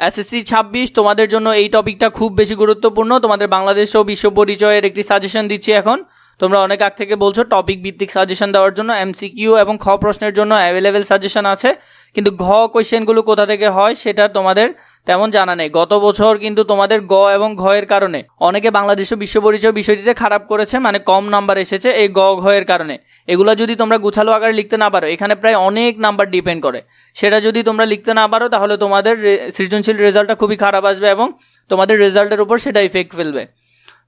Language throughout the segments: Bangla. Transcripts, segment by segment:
এসএসসি ছাব্বিশ, তোমাদের জন্য এই টপিকটা খুব বেশি গুরুত্বপূর্ণ। তোমাদের বাংলাদেশ ও বিশ্ব পরিচয়ের একটি সাজেশন দিচ্ছি এখন। তোমরা অনেক আগ থেকে বলছো টপিক ভিত্তিক সাজেশন দেওয়ার জন্য এমসিকিউ এবং খ প্রশ্নের জন্য অ্যাভেলেবেল সাজেশন আছে। কিন্তু ঘ কোয়েশ্চেনগুলো কোথা থেকে হয় সেটা তোমাদের তেমন জানা নেই। গত বছর কিন্তু তোমাদের গ এবং ঘ এর কারণে অনেকে বাংলাদেশ বিশ্ব পরিচয় বিষয়টিতে খারাপ করেছে মানে কম নাম্বার এসেছে এই গ, ঘ এর কারণে। এগুলো যদি তোমরা গুছালো আকারে লিখতে না পারো, এখানে প্রায় অনেক নাম্বার ডিপেন্ড করে। সেটা যদি তোমরা লিখতে না পারো, তাহলে তোমাদের সৃজনশীল রেজাল্টটা খুবই খারাপ আসবে এবং তোমাদের রেজাল্টের উপর সেটা ইফেক্ট ফেলবে।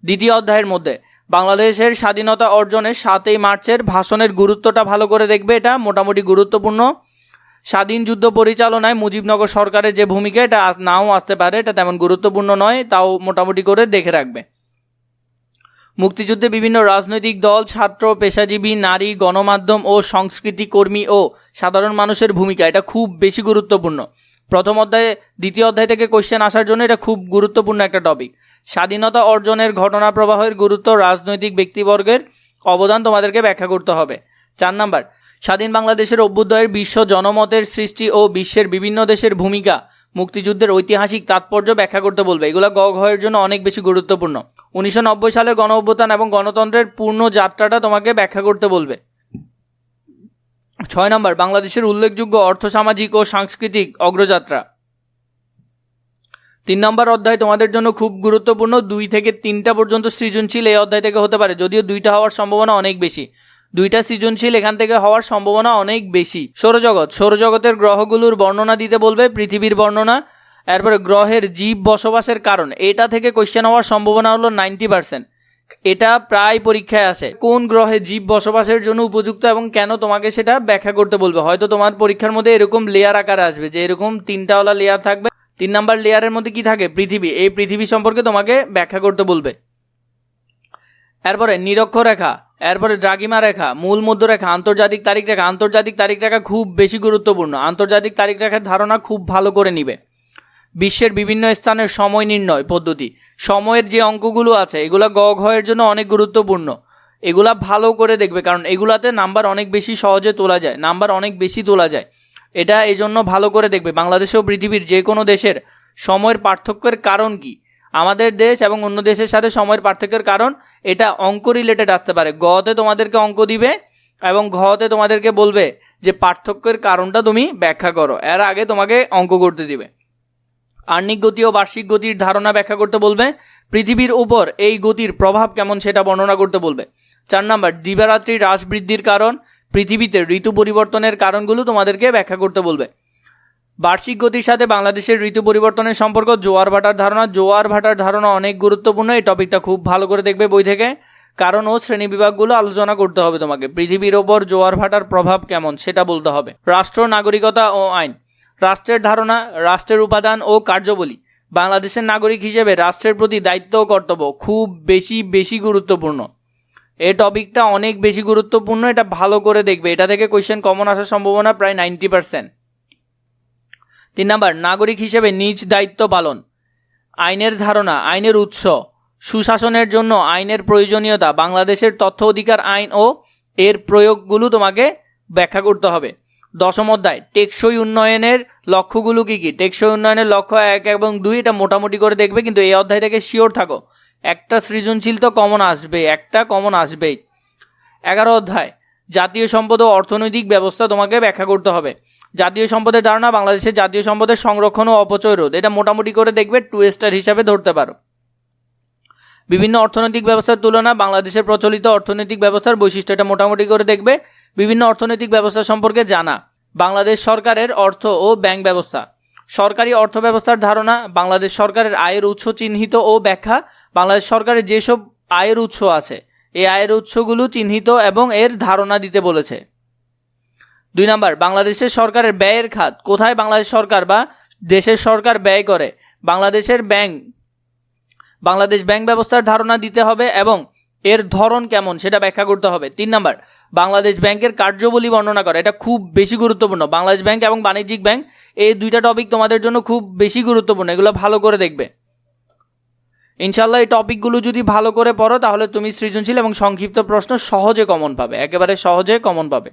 দ্বিতীয় অধ্যায়ের মধ্যে বাংলাদেশের স্বাধীনতা অর্জনের সাতই মার্চের ভাষণের গুরুত্বটা ভালো করে দেখবে এটা, মোটামুটি গুরুত্বপূর্ণ। স্বাধীন যুদ্ধ পরিচালনায় মুজিবনগর সরকারের যে ভূমিকা, এটা নাও আসতে পারে, এটা তেমন গুরুত্বপূর্ণ নয়, তাও মোটামুটি করে দেখে রাখবে। মুক্তিযুদ্ধে বিভিন্ন রাজনৈতিক দল, ছাত্র, পেশাজীবী, নারী, গণমাধ্যম ও সংস্কৃতি কর্মী ও সাধারণ মানুষের ভূমিকা, এটা খুব বেশি গুরুত্বপূর্ণ। প্রথম অধ্যায়ে, দ্বিতীয় অধ্যায় থেকে কোশ্চেন আসার জন্য এটা খুব গুরুত্বপূর্ণ একটা টপিক স্বাধীনতা অর্জনের ঘটনা প্রবাহের গুরুত্ব রাজনৈতিক ব্যক্তিবর্গের অবদান তোমাদেরকে ব্যাখ্যা করতে হবে। চার নাম্বার, স্বাধীন বাংলাদেশের অভ্যুদয়ের বিশ্ব জনমতের সৃষ্টি ও বিশ্বের বিভিন্ন দেশের ভূমিকা মুক্তিযুদ্ধের ঐতিহাসিক তাৎপর্য ব্যাখ্যা করতে বলবে। এগুলো গ ঘয়ের জন্য অনেক বেশি গুরুত্বপূর্ণ। উনিশশো নব্বই সালের গণ অভ্যুত্থান এবং গণতন্ত্রের পূর্ণ যাত্রাটা তোমাকে ব্যাখ্যা করতে বলবে। ছয় নম্বর, বাংলাদেশের উল্লেখযোগ্য অর্থসামাজিক ও সাংস্কৃতিক অগ্রযাত্রা। তিন নম্বর অধ্যায় তোমাদের জন্য খুব গুরুত্বপূর্ণ, দুই থেকে তিনটা পর্যন্ত সৃজনশীল এই অধ্যায় থেকে হতে পারে। যদিও দুইটা হওয়ার সম্ভাবনা অনেক বেশি। দুইটা সৃজনশীল এখান থেকে হওয়ার সম্ভাবনা অনেক বেশি। সৌরজগৎ, সৌরজগতের গ্রহগুলোর বর্ণনা দিতে বলবে পৃথিবীর বর্ণনা, এরপরে গ্রহের জীব বসবাসের কারণ। এটা থেকে কোয়েশ্চেন হওয়ার সম্ভাবনা হলো নাইনটি পার্সেন্ট এটা প্রায় পরীক্ষায় আসে। কোন গ্রহে জীব বসবাসের জন্য উপযুক্ত এবং কেন তোমাকে সেটা ব্যাখ্যা করতে বলবে? হয়তো তোমার পরীক্ষার মধ্যে এরকম লেয়ার আকারে আসবে যে এরকম তিনটাওয়ালা লেয়ার থাকবে। তিন নাম্বার লেয়ারের মধ্যে কি থাকে? পৃথিবী। এই পৃথিবী সম্পর্কে তোমাকে ব্যাখ্যা করতে বলবে। এরপরে নিরক্ষরেখা, এরপরে দ্রাগিমা রেখা, মূল মধ্যরেখা, আন্তর্জাতিক তারিখ রেখা। আন্তর্জাতিক তারিখ রেখা খুব বেশি গুরুত্বপূর্ণ। আন্তর্জাতিক তারিখ রেখার ধারণা খুব ভালো করে নিবে। বিশ্বের বিভিন্ন স্থানের সময় নির্ণয় পদ্ধতি। সময়ের যে অঙ্কগুলো আছে, এগুলো গ ঘয়ের জন্য অনেক গুরুত্বপূর্ণ। এগুলা ভালো করে দেখবে, কারণ এগুলাতে নাম্বার অনেক বেশি সহজে তোলা যায়, নাম্বার অনেক বেশি তোলা যায়। এটা এই জন্য ভালো করে দেখবে বাংলাদেশ ও পৃথিবীর যে কোনো দেশের সময়ের পার্থক্যের কারণ কি? আমাদের দেশ এবং অন্য দেশের সাথে সময়ের পার্থক্যের কারণ, এটা অঙ্ক রিলেটেড আসতে পারে। গতে তোমাদেরকে অঙ্ক দিবে এবং ঘতে তোমাদেরকে বলবে যে পার্থক্যের কারণটা তুমি ব্যাখ্যা করো। এর আগে তোমাকে অঙ্ক করতে দিবে। আর্নিক গতি ও বার্ষিক গতির ধারণা ব্যাখ্যা করতে বলবে, পৃথিবীর উপর এই গতির প্রভাব কেমন সেটা বর্ণনা করতে বলবে। চার নাম্বার দিবারাত্রি হ্রাস বৃদ্ধির কারণ, পৃথিবীতে ঋতু পরিবর্তনের কারণগুলো তোমাদেরকে ব্যাখ্যা করতে বলবে। বার্ষিক গতির সাথে বাংলাদেশের ঋতু পরিবর্তনের সম্পর্ক, জোয়ার ভাটার ধারণা, জোয়ার ভাটার ধারণা অনেক গুরুত্বপূর্ণ, এই টপিকটা খুব ভালো করে দেখবে বই থেকে। কারণ ও শ্রেণি বিভাগগুলো আলোচনা করতে হবে তোমাকে, পৃথিবীর ওপর জোয়ার ভাটার প্রভাব কেমন সেটা বলতে হবে। রাষ্ট্র, নাগরিকতা ও আইন। রাষ্ট্রের ধারণা, রাষ্ট্রের উপাদান ও কার্যবলী। বাংলাদেশের নাগরিক হিসেবে রাষ্ট্রের প্রতি দায়িত্ব ও কর্তব্য খুব বেশি বেশি গুরুত্বপূর্ণ। এই টপিকটা অনেক বেশি গুরুত্বপূর্ণ, এটা ভালো করে দেখবে। এটা থেকে কোয়েশ্চেন কমন আসার সম্ভাবনা প্রায় নাইনটি পার্সেন্ট তিন নাম্বার, নাগরিক হিসেবে নিজ দায়িত্ব পালন। আইনের ধারণা, আইনের উৎস। সুশাসনের জন্য আইনের প্রয়োজনীয়তা, বাংলাদেশের তথ্য অধিকার আইন ও এর প্রয়োগগুলো তোমাকে ব্যাখ্যা করতে হবে। দশম অধ্যায়, টেকসই উন্নয়নের লক্ষ্যগুলো কী কী? টেকসই উন্নয়নের লক্ষ্য এক এবং দুই, এটা মোটামুটি করে দেখবে, কিন্তু এই অধ্যায় থেকে শিওর থাকো। একটা সৃজনশীল তো কমন আসবে, একটা কমন আসবেই। এগারো অধ্যায়, জাতীয় সম্পদ ও অর্থনৈতিক ব্যবস্থা তোমাকে ব্যাখ্যা করতে হবে। জাতীয় সম্পদের ধারণা, বাংলাদেশের জাতীয় সম্পদের সংরক্ষণ ও অপচয় রোধ। এটা মোটামুটি করে দেখবে টু স্টার হিসাবে ধরতে পারো। বিভিন্ন অর্থনৈতিক ব্যবস্থার তুলনা, বাংলাদেশের প্রচলিত অর্থনৈতিক ব্যবস্থার বৈশিষ্ট্যটা মোটামুটি করে দেখবে। বিভিন্ন অর্থনৈতিক ব্যবস্থা সম্পর্কে জানা। বাংলাদেশ সরকারের অর্থ ও ব্যাংক ব্যবস্থা। সরকারি অর্থ ব্যবস্থার ধারণা, বাংলাদেশ সরকারের আয়ের উৎস চিহ্নিত ও ব্যাখ্যা। বাংলাদেশ সরকারের যেসব আয়ের উৎস আছে, এই আয়ের উৎসগুলো চিহ্নিত এবং এর ধারণা দিতে বলেছে। দুই নাম্বার, বাংলাদেশের সরকারের ব্যয়ের খাত। কোথায় বাংলাদেশ সরকার বা দেশের সরকার ব্যয় করে? বাংলাদেশের ব্যাংক বাংলাদেশ ব্যাংক ব্যবস্থার ধারণা দিতে হবে এবং এর ধরন কেমন সেটা ব্যাখ্যা করতে হবে। তিন নাম্বার, বাংলাদেশ ব্যাংকের কার্যবলী বর্ণনা করা। এটা খুব বেশি গুরুত্বপূর্ণ। বাংলাদেশ ব্যাংক এবং বাণিজ্যিক ব্যাংক, এই দুইটা টপিক তোমাদের জন্য খুব বেশি গুরুত্বপূর্ণ। এগুলো ভালো করে দেখবে। ইনশাল্লাহ এই টপিকগুলো যদি ভালো করে পড়ো, তাহলে তুমি সৃজনশীল এবং সংক্ষিপ্ত প্রশ্ন সহজে কমন পাবে। একেবারে সহজে কমন পাবে।